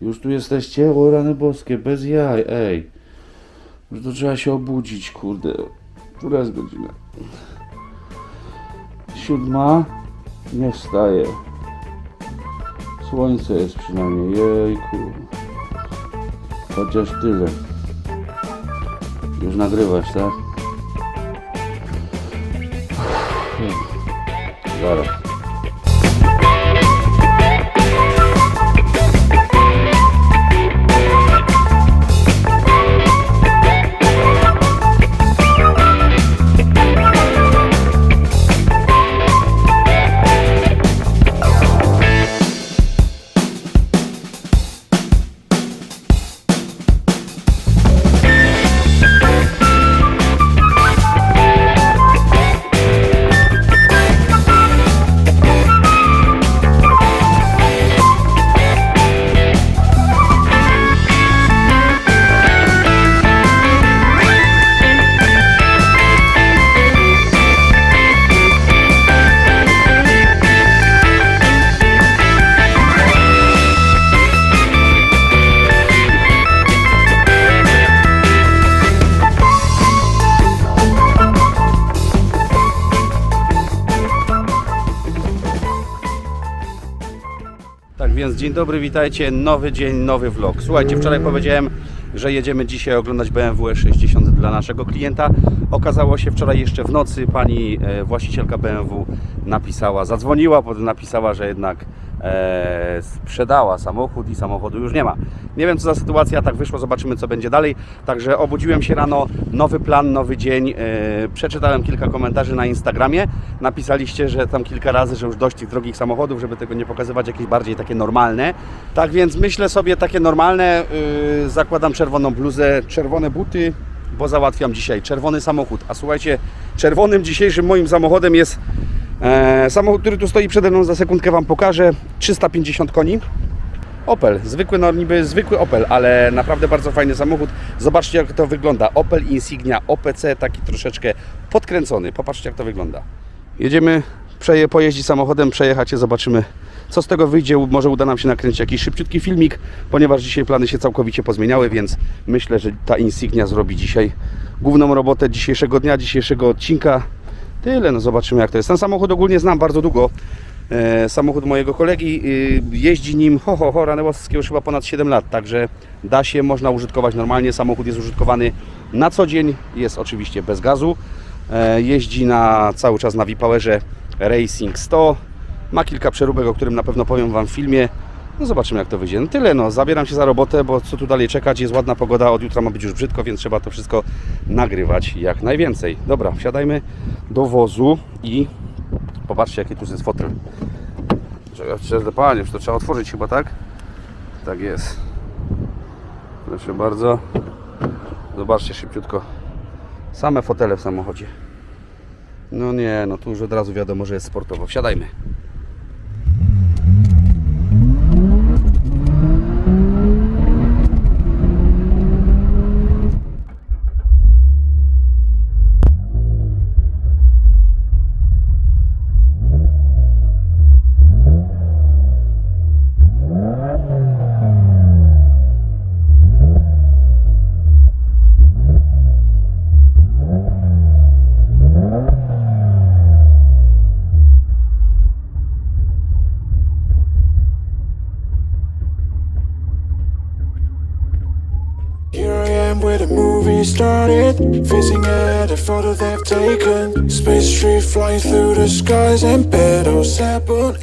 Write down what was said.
Już tu jesteście? O rany boskie, bez jaj, ej. Już to trzeba się obudzić, kurde. Która jest godzina? Siódma? Nie wstaje. Słońce jest przynajmniej, jejku. Chociaż tyle. Już nagrywasz, tak? Zaraz. Tak więc dzień dobry, witajcie. Nowy dzień, nowy vlog. Słuchajcie, wczoraj powiedziałem, że jedziemy dzisiaj oglądać BMW E60 dla naszego klienta. Okazało się wczoraj jeszcze w nocy pani e, właścicielka BMW napisała, zadzwoniła, potem napisała, że jednak e, sprzedała samochód i samochodu już nie ma. Nie wiem co za sytuacja, tak wyszło, zobaczymy co będzie dalej. Także obudziłem się rano, nowy plan, nowy dzień. E, przeczytałem kilka komentarzy na Instagramie. Napisaliście, że tam kilka razy, że już dość tych drogich samochodów, żeby tego nie pokazywać, jakieś bardziej takie normalne. Tak więc myślę sobie takie normalne, yy, zakładam czerwoną bluzę, czerwone buty, bo załatwiam dzisiaj czerwony samochód. A słuchajcie, czerwonym dzisiejszym moim samochodem jest e, samochód, który tu stoi przede mną, za sekundkę Wam pokażę, 350 koni. Opel, zwykły, no niby zwykły Opel, ale naprawdę bardzo fajny samochód. Zobaczcie jak to wygląda. Opel Insignia OPC, taki troszeczkę podkręcony. Popatrzcie jak to wygląda. Jedziemy przeje, pojeździć samochodem, przejechać się, zobaczymy co z tego wyjdzie. Może uda nam się nakręcić jakiś szybciutki filmik, ponieważ dzisiaj plany się całkowicie pozmieniały, więc myślę, że ta Insignia zrobi dzisiaj główną robotę dzisiejszego dnia, dzisiejszego odcinka. Tyle, no zobaczymy jak to jest. Ten samochód ogólnie znam bardzo długo. E, samochód mojego kolegi, y, jeździ nim, ho, ho, ho, Ranewowskiego już chyba ponad 7 lat, także da się, można użytkować normalnie. Samochód jest użytkowany na co dzień, jest oczywiście bez gazu. E, jeździ na cały czas na Vipowerze Racing 100. Ma kilka przeróbek, o którym na pewno powiem Wam w filmie. No zobaczymy jak to wyjdzie. No tyle no, zabieram się za robotę, bo co tu dalej czekać, jest ładna pogoda, od jutra ma być już brzydko, więc trzeba to wszystko nagrywać jak najwięcej. Dobra, wsiadajmy do wozu i popatrzcie jaki tu jest fotel. Czekaj, panie, to trzeba otworzyć chyba, tak? Tak jest. Proszę bardzo. Zobaczcie szybciutko. Same fotele w samochodzie. No nie, no tu już od razu wiadomo, że jest sportowo. Wsiadajmy. Where the movie started, facing at a photo they've taken. Space tree flying through the skies and petals apple